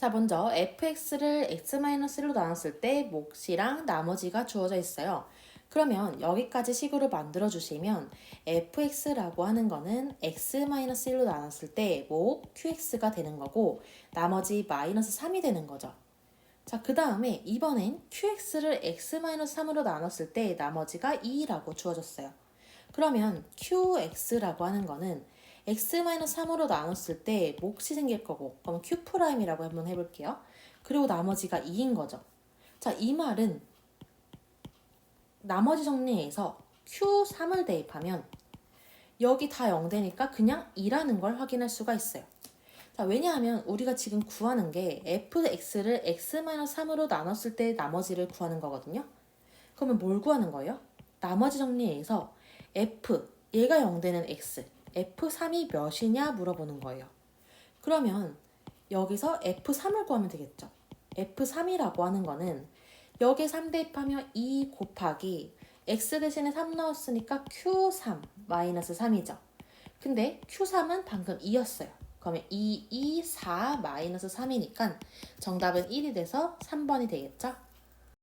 자, 먼저 fx를 x-1로 나눴을 때 몫이랑 나머지가 주어져 있어요. 그러면 여기까지 식으로 만들어 주시면 fx라고 하는 거는 x-1로 나눴을 때몫 qx가 되는 거고 나머지 마이너스 3이 되는 거죠. 자, 그 다음에 이번엔 qx를 x-3으로 나눴을 때 나머지가 2라고 주어졌어요. 그러면 qx라고 하는 거는 x-3으로 나눴을 때 몫이 생길 거고 그럼 q'이라고 한번 해볼게요. 그리고 나머지가 2인 거죠. 자, 이 말은 나머지 정리해서 q3을 대입하면 여기 다 0되니까 그냥 2라는 걸 확인할 수가 있어요. 자, 왜냐하면 우리가 지금 구하는 게 fx를 x-3으로 나눴을 때 나머지를 구하는 거거든요. 그러면 뭘 구하는 거예요? 나머지 정리해서 f, 얘가 0되는 x, f3이 몇이냐 물어보는 거예요. 그러면 여기서 f3을 구하면 되겠죠. f3이라고 하는 거는 여기에 3 대입하면 2 곱하기 x 대신에 3 넣었으니까 q3 마이너스 3이죠. 근데 q3은 방금 2였어요. 그러면 2, 2, 4 마이너스 3이니까 정답은 1이 돼서 3번이 되겠죠?